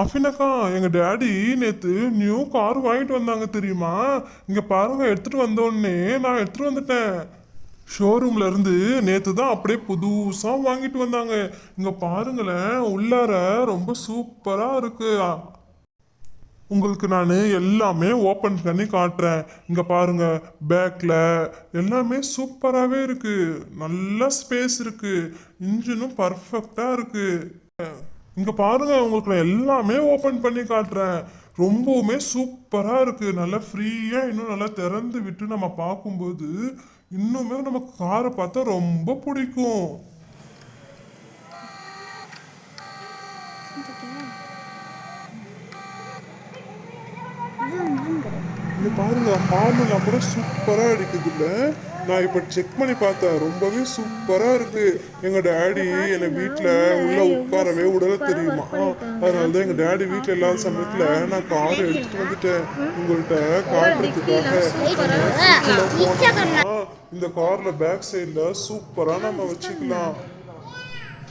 அஃபினக்கா எங்கள் டேடி நேற்று new car வாங்கிட்டு வந்தாங்க தெரியுமா? இங்கே பாருங்க எடுத்துகிட்டு வந்தோடனே நான் எடுத்துகிட்டு வந்துட்டேன். ஷோரூம்ல இருந்து நேற்று தான் அப்படியே புதுசாக வாங்கிட்டு வந்தாங்க. இங்கே பாருங்களேன் உள்ளார ரொம்ப சூப்பராக இருக்கு. உங்களுக்கு நான் எல்லாமே ஓப்பன் பண்ணி காட்டுறேன். இங்கே பாருங்கள் பேக்கில் எல்லாமே சூப்பராகவே இருக்குது நல்ல ஸ்பேஸ் இருக்குது இன்ஜினும் பர்ஃபெக்டாக இருக்குது இங்கே பாருங்க உங்களுக்கு நான் எல்லாமே ஓப்பன் பண்ணி காட்டுறேன். ரொம்பவுமே சூப்பராக இருக்குது நல்லா ஃப்ரீயாக இன்னும் நல்லா திறந்து விட்டு நம்ம பார்க்கும்போது இன்னுமே நமக்கு காரை பார்த்தா ரொம்ப பிடிக்கும். இங்க பாருங்க ஹார்னெல்லாம் கூட சூப்பரா அடிக்குது இல்ல நான் இப்ப செக் பண்ணி பார்த்தேன் ரொம்பவே சூப்பரா இருக்கு. எங்க டேடி என்னை வீட்ல உள்ள உட்காரவே விடல தெரியுமா? அதனால தான் எங்க டேடி வீட்ல இல்லாத சமயத்துல நான் கார் எடுத்துட்டு வந்துட்டேன். உங்கள்கிட்ட காட்டுறதுக்காக போனா இந்த கார்ல பேக் சைடுல சூப்பரா நம்ம வச்சுக்கலாம்.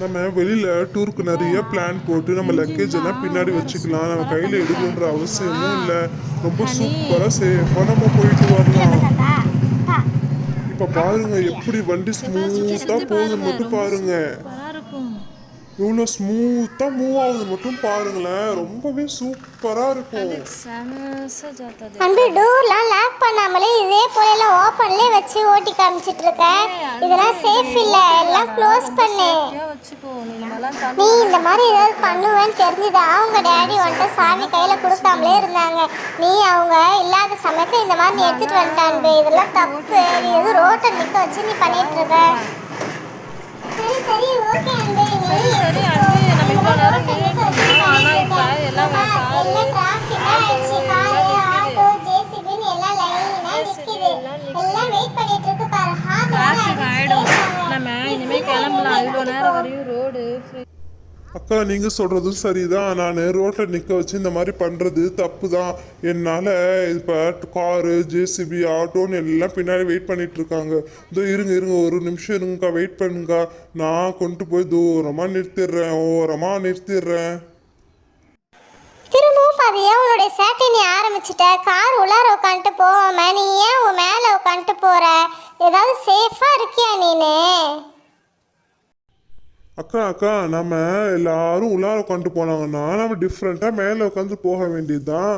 நம்ம வெளியில டூருக்கு நிறைய பிளான் போட்டு நம்ம லக்கேஜ் எல்லாம் பின்னாடி வச்சுக்கலாம். நம்ம கையில எடுக்கணுன்ற அவசியமும் இல்லை. ரொம்ப சூப்பரா சேஃபா நம்ம போயிட்டு வரலாம். இப்ப பாருங்க எப்படி வண்டி ஸ்மூத்தா போகுதுன்னு மட்டும் பாருங்க. இவ்வளோ ஸ்மூத்தா மூவ் ஆகுது மட்டும் பாருங்களேன். ரொம்பவே சூப்பரா இருக்கும். அன்பு டோர்லாம் லாக் பண்ணாமலே இதே போல எல்லாம் ஓப்பன்லேயே வச்சு ஓட்டி காமிச்சிட்டு இருக்க இதெல்லாம் சேஃப் இல்ல. எல்லாம் க்ளோஸ் பண்ணு. நீ இந்த மாதிரி ஏதாவது பண்ணுவேன்னு தெரிஞ்சுதா? அவங்க டேடி வந்துட்டு சாவி கையில கொடுக்காமலே இருந்தாங்க. நீ அவங்க இல்லாத சமயத்துல இந்த மாதிரி நீ எடுத்துட்டு வந்துட்டான்பு. இதெல்லாம் தப்பு. நீ எதுவும் ரோட்டை நிக்க வச்சு நீ பண்ணிட்டு இருக்க. சரி சரி ஓகே அன்பு. சரி சரி அன்பு நம்ம இவ்வளோ நேரம் நின்றுட்டு ஆனா இப்ப எல்லாம் டிராஃபிக் ஆயிடும். நம்ம இனிமே கிளம்பலாம். இவ்வளோ நேரம் வரையும் ரோடு அக்கா நீங்கள் சொல்கிறதும் சரிதான். நான் ரோட்டில் நிற்க வச்சு இந்த மாதிரி பண்ணுறது தப்பு தான் என்னால் இப்போ காரு ஜேசிபி ஆட்டோன்னு எல்லாம் பின்னாடி வெயிட் பண்ணிகிட்ருக்காங்க இதோ இருங்க இருங்க ஒரு நிமிஷம் இருங்கக்கா வெயிட் பண்ணுங்கக்கா. நான் கொண்டு போய் தூரமாக நிறுத்திடுறேன். ஓரமாக நிறுத்திடுறேன். திரும்பவும் பாதியா உன்னுடைய சேட்டை நீ ஆரம்பிச்சிட்ட? கார் உள்ளார உட்காந்துட்டு போகாம நீ ஏன் உன் மேலே உட்காந்துட்டு போற? ஏதாவது சேஃபா இருக்கியா நீனு? அக்கா அக்கா நம்ம எல்லாரும் உள்ளார உட்காந்து போனாங்கன்னா நம்ம டிஃப்ரெண்டா மேல உட்காந்து போக வேண்டியதுதான்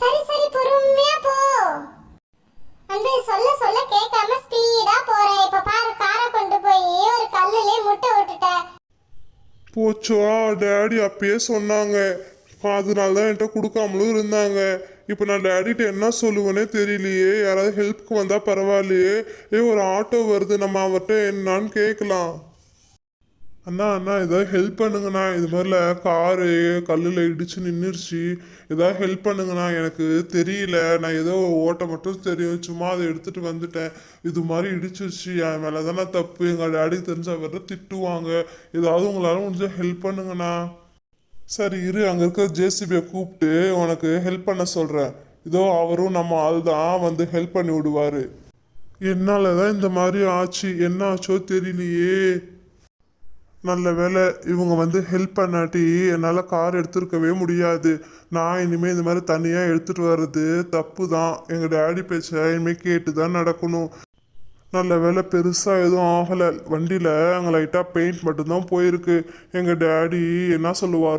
சரி சரி பொறுமையா போ. அன்பு சொல்ல சொல்ல கேட்காம ஸ்பீடா போறேன். இப்ப பாரு காரை கொண்டு போய் ஒரு கல்லுலயே முட்டை விட்டுட்ட. போச்சோ டேடி அப்பயே சொன்னாங்க. அதனால தான் என்கிட்ட கொடுக்காமலும் இருந்தாங்க. இப்போ நான் டேடிட்ட என்ன சொல்லுவேனே தெரியலையே. யாராவது ஹெல்ப்க்கு வந்தால் பரவாயில்லையே. ஏ ஒரு ஆட்டோ வருது. நம்ம அவர்கிட்ட என்னான்னு கேட்கலாம். அண்ணா அண்ணா ஏதாவது ஹெல்ப் பண்ணுங்கண்ணா. இது மாதிரில காரு கல்லில் இடிச்சு நின்றுச்சு ஏதாவது ஹெல்ப் பண்ணுங்கண்ணா. எனக்கு தெரியல. நான் ஏதோ ஓட்ட மட்டும் தெரியும். சும்மா அதை எடுத்துகிட்டு வந்துட்டேன். இது மாதிரி இடிச்சிருச்சு. என் மேலே தானே தப்பு. எங்கள் டேடி தெரிஞ்ச வர திட்டுவாங்க. ஏதாவது உங்களால முடிஞ்ச ஹெல்ப் பண்ணுங்கண்ணா. சரி இரு. அங்கே இருக்கிற ஜேசிபியை கூப்பிட்டு உனக்கு ஹெல்ப் பண்ண சொல்கிறேன் இதோ அவரும் நம்ம ஆள் தான் வந்து ஹெல்ப் பண்ணி விடுவார். என்னால் தான் இந்த மாதிரி ஆச்சு. என்ன ஆச்சோ தெரியலையே. நல்ல வேலை இவங்க வந்து ஹெல்ப் பண்ணாட்டி என்னால் கார் எடுத்துருக்கவே முடியாது. நான் இனிமேல் இந்த மாதிரி தனியாக எடுத்துகிட்டு வர்றது தப்பு தான் எங்கள் டேடி பேச்சை இனிமேல் கேட்டு தான் நடக்கணும். நல்ல வேலை பெருசாக எதுவும் ஆகலை. வண்டியில் அங்கே லைட்டாக பெயிண்ட் மட்டும்தான் போயிருக்கு. எங்கள் டேடி என்ன சொல்லுவாரோ